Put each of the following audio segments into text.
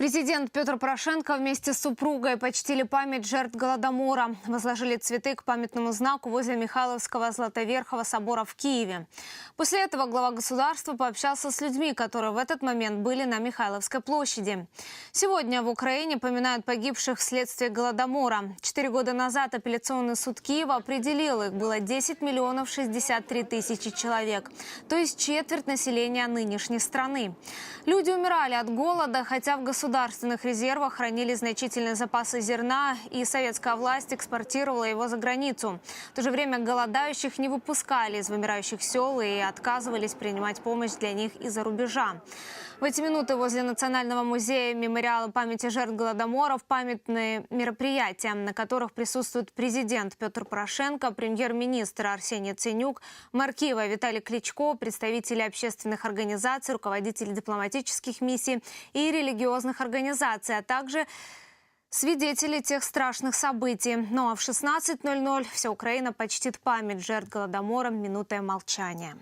Президент Петр Порошенко вместе с супругой почтили память жертв Голодомора. Возложили цветы к памятному знаку возле Михайловского Златоверхого собора в Киеве. После этого глава государства пообщался с людьми, которые в этот момент были на Михайловской площади. Сегодня в Украине поминают погибших вследствие Голодомора. Четыре года назад апелляционный суд Киева определил, их было 10 миллионов 63 тысячи человек, то есть четверть населения нынешней страны. Люди умирали от голода, хотя в государстве государственных резервах хранили значительные запасы зерна, и советская власть экспортировала его за границу. В то же время голодающих не выпускали из вымирающих сел и отказывались принимать помощь для них из-за рубежа. В эти минуты возле Национального музея мемориала памяти жертв Голодомора памятные мероприятия, на которых присутствуют президент Петр Порошенко, премьер-министр Арсений Ценюк, мэр Киева Виталий Кличко, представители общественных организаций, руководители дипломатических миссий и религиозных организаций, а также свидетели тех страшных событий. Ну а в 16.00 вся Украина почтит память жертв Голодомора минутой молчания.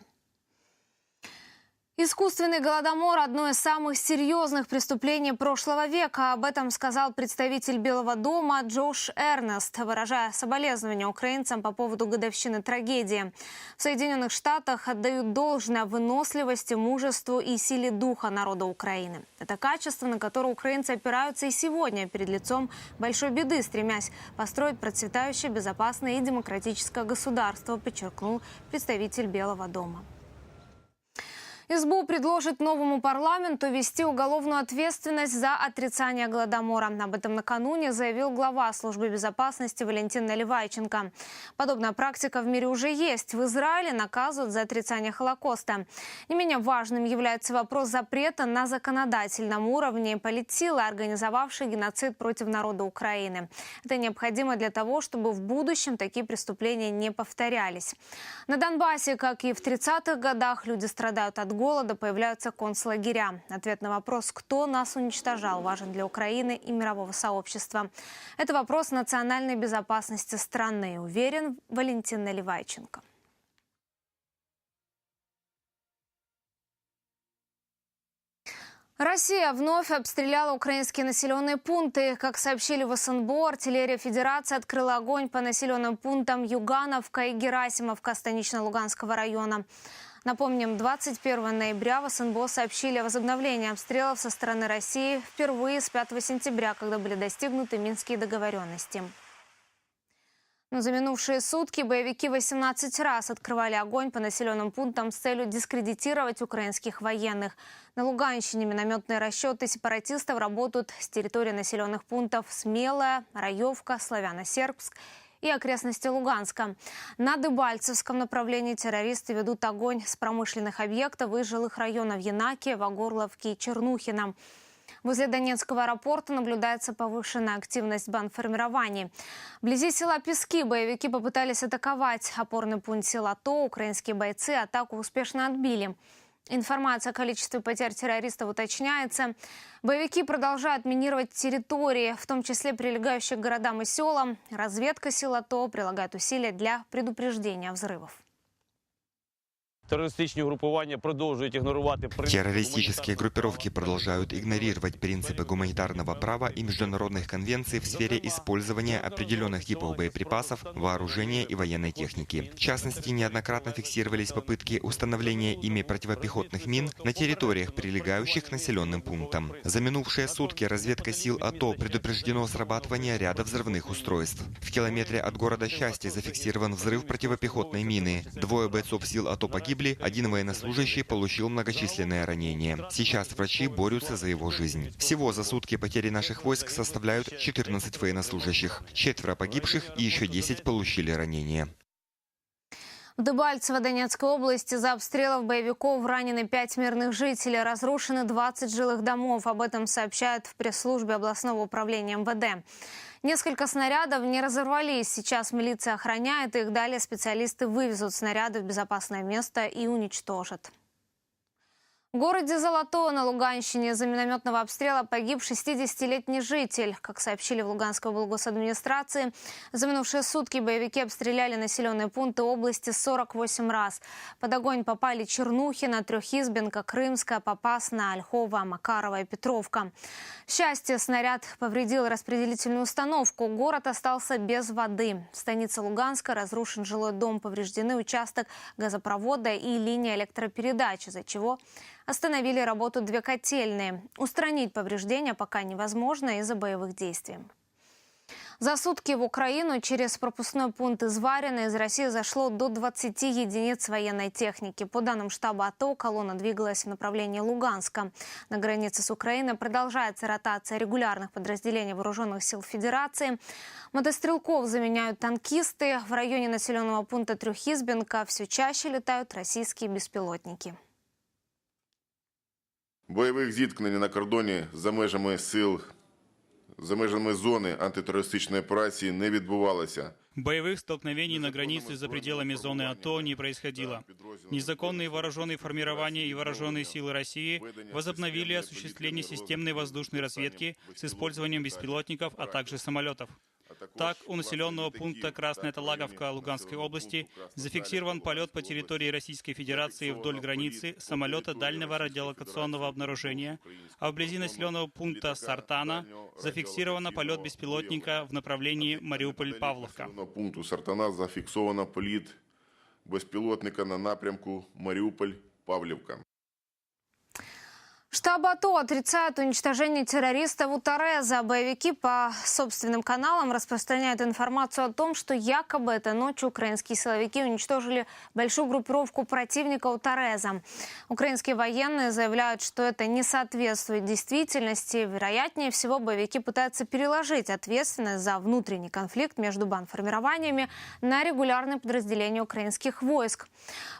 Искусственный голодомор – одно из самых серьезных преступлений прошлого века. Об этом сказал представитель Белого дома Джош Эрнест, выражая соболезнования украинцам по поводу годовщины трагедии. В Соединенных Штатах отдают должное выносливости, мужеству и силе духа народа Украины. Это качество, на которое украинцы опираются и сегодня перед лицом большой беды, стремясь построить процветающее, безопасное и демократическое государство, подчеркнул представитель Белого дома. СБУ предложит новому парламенту ввести уголовную ответственность за отрицание Голодомора. Об этом накануне заявил глава службы безопасности Валентин Наливайченко. Подобная практика в мире уже есть. В Израиле наказывают за отрицание Холокоста. Не менее важным является вопрос запрета на законодательном уровне политсилы, организовавшей геноцид против народа Украины. Это необходимо для того, чтобы в будущем такие преступления не повторялись. На Донбассе, как и в 30-х годах, люди страдают от голода появляются концлагеря. Ответ на вопрос, кто нас уничтожал, важен для Украины и мирового сообщества. Это вопрос национальной безопасности страны, уверен Валентин Наливайченко. Россия вновь обстреляла украинские населенные пункты. Как сообщили в СНБО, артиллерия Федерации открыла огонь по населенным пунктам Югановка и Герасимовка Станично-Луганского района. Напомним, 21 ноября в СНБО сообщили о возобновлении обстрелов со стороны России впервые с 5 сентября, когда были достигнуты минские договоренности. Но за минувшие сутки боевики 18 раз открывали огонь по населенным пунктам с целью дискредитировать украинских военных. На Луганщине минометные расчеты сепаратистов работают с территории населенных пунктов Смелая, Раевка, Славяно-Сербск и окрестности Луганска. На Дебальцевском направлении террористы ведут огонь с промышленных объектов и жилых районов Янаки, Вагорловки и Чернухина. Возле Донецкого аэропорта наблюдается повышенная активность бандформирований. Вблизи села Пески боевики попытались атаковать опорный пункт села То. Украинские бойцы атаку успешно отбили. Информация о количестве потерь террористов уточняется. Боевики продолжают минировать территории, в том числе прилегающие к городам и селам. Разведка сила ТО прилагает усилия для предупреждения взрывов. Террористические группировки продолжают игнорировать принципы гуманитарного права и международных конвенций в сфере использования определенных типов боеприпасов, вооружения и военной техники. В частности, неоднократно фиксировались попытки установления ими противопехотных мин на территориях, прилегающих к населенным пунктам. За минувшие сутки разведка сил АТО предупреждено срабатывание ряда взрывных устройств. В километре от города Счастье зафиксирован взрыв противопехотной мины. Двое бойцов сил АТО погибли, погибли, один военнослужащий получил многочисленные ранения. Сейчас врачи борются за его жизнь. Всего за сутки потери наших войск составляют 14 военнослужащих. Четверо погибших и еще 10 получили ранения. В Дебальцево Донецкой области за обстрелов боевиков ранены пять мирных жителей, разрушены 20 жилых домов. Об этом сообщают в пресс-службе областного управления МВД. Несколько снарядов не разорвались. Сейчас милиция охраняет их. Далее специалисты вывезут снаряды в безопасное место и уничтожат. В городе Золотое на Луганщине из-за минометного обстрела погиб 60-летний житель. Как сообщили в Луганской облгосадминистрации, за минувшие сутки боевики обстреляли населенные пункты области 48 раз. Под огонь попали Чернухина, Трехизбенка, Крымская, Попасна, Ольхова, Макарова и Петровка. К счастью, снаряд повредил распределительную установку. Город остался без воды. В станице Луганска разрушен жилой дом, повреждены участок газопровода и линия электропередач, из-за чего остановили работу две котельные. Устранить повреждения пока невозможно из-за боевых действий. За сутки в Украину через пропускной пункт Изварина из России зашло до 20 единиц военной техники. По данным штаба АТО, колонна двигалась в направлении Луганска. На границе с Украиной продолжается ротация регулярных подразделений вооруженных сил Федерации. Мотострелков заменяют танкисты. В районе населенного пункта Трюхизбенка все чаще летают российские беспилотники. Бойових зіткнень на кордоні за межами сил, за межами зони антитерористичної операції не відбувалося. Боевых столкновений на границе за пределами зоны АТО не происходило. Незаконные вооруженные формирования и вооруженные силы России возобновили осуществление системной воздушной разведки с использованием беспилотников, а также самолетов. Так, у населенного пункта Красная Талаговка Луганской области зафиксирован полет по территории Российской Федерации вдоль границы самолета дальнего радиолокационного обнаружения, а вблизи населенного пункта Сартана зафиксировано полет беспилотника в направлении Мариуполь-Павловка. Населеного пункту Сартана зафіксовано політ безпілотника на напрямку Маріуполь-Павлівка. Штаб АТО отрицает уничтожение террористов у Тореза. Боевики по собственным каналам распространяют информацию о том, что якобы этой ночью украинские силовики уничтожили большую группировку противника у Тореза. Украинские военные заявляют, что это не соответствует действительности. Вероятнее всего, боевики пытаются переложить ответственность за внутренний конфликт между бандформированиями на регулярные подразделения украинских войск.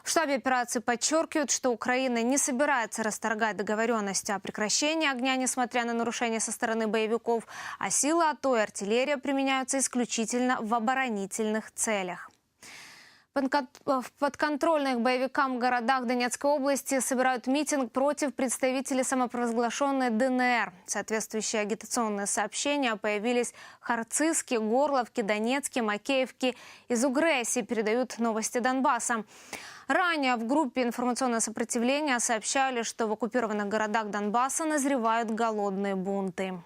В штабе операции подчеркивают, что Украина не собирается расторгать договоренности о прекращении огня, несмотря на нарушения со стороны боевиков, а силы АТО и артиллерия применяются исключительно в оборонительных целях. В подконтрольных боевикам городах Донецкой области собирают митинг против представителей самопровозглашенной ДНР. Соответствующие агитационные сообщения появились в Харциске, Горловке, Донецке, Макеевке и Зугрессе, передают новости Донбасса. Ранее в группе «Информационное сопротивление» сообщали, что в оккупированных городах Донбасса назревают голодные бунты.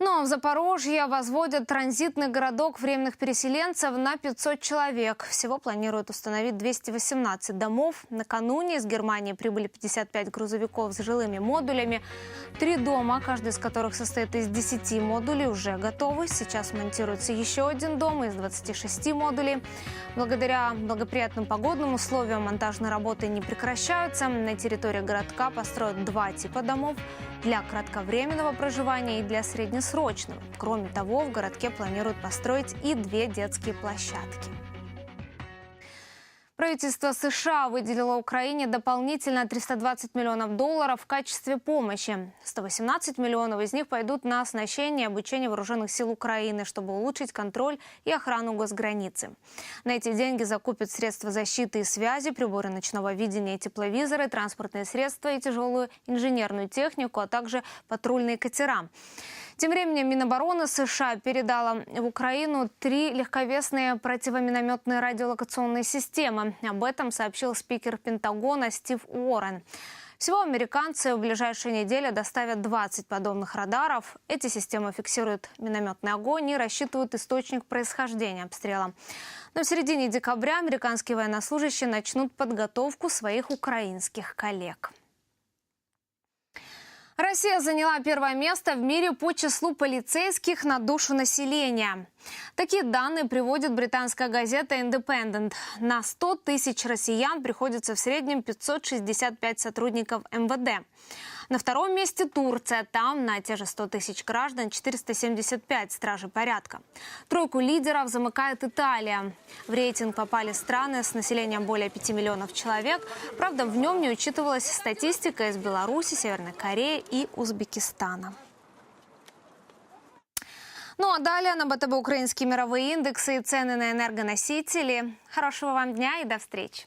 Ну а в Запорожье возводят транзитный городок временных переселенцев на 500 человек. Всего планируют установить 218 домов. Накануне из Германии прибыли 55 грузовиков с жилыми модулями. Три дома, каждый из которых состоит из 10 модулей, уже готовы. Сейчас монтируется еще один дом из 26 модулей. Благодаря благоприятным погодным условиям монтажные работы не прекращаются. На территории городка построят два типа домов для кратковременного проживания и для среднесрочного. Кроме того, в городке планируют построить и две детские площадки. Правительство США выделило Украине дополнительно 320 миллионов долларов в качестве помощи. 118 миллионов из них пойдут на оснащение и обучение вооруженных сил Украины, чтобы улучшить контроль и охрану госграницы. На эти деньги закупят средства защиты и связи, приборы ночного видения и тепловизоры, транспортные средства и тяжелую инженерную технику, а также патрульные катера. Тем временем Минобороны США передала в Украину три легковесные противоминометные радиолокационные системы. Об этом сообщил спикер Пентагона Стив Уоррен. Всего американцы в ближайшие недели доставят 20 подобных радаров. Эти системы фиксируют минометный огонь и рассчитывают источник происхождения обстрела. Но в середине декабря американские военнослужащие начнут подготовку своих украинских коллег. Россия заняла первое место в мире по числу полицейских на душу населения. Такие данные приводит британская газета Independent. На 100 тысяч россиян приходится в среднем 565 сотрудников МВД. На втором месте Турция. Там на те же 100 тысяч граждан 475 стражей порядка. Тройку лидеров замыкает Италия. В рейтинг попали страны с населением более 5 миллионов человек. Правда, в нем не учитывалась статистика из Беларуси, Северной Кореи и Узбекистана. Ну а далее на БТБ украинские мировые индексы и цены на энергоносители. Хорошего вам дня и до встречи.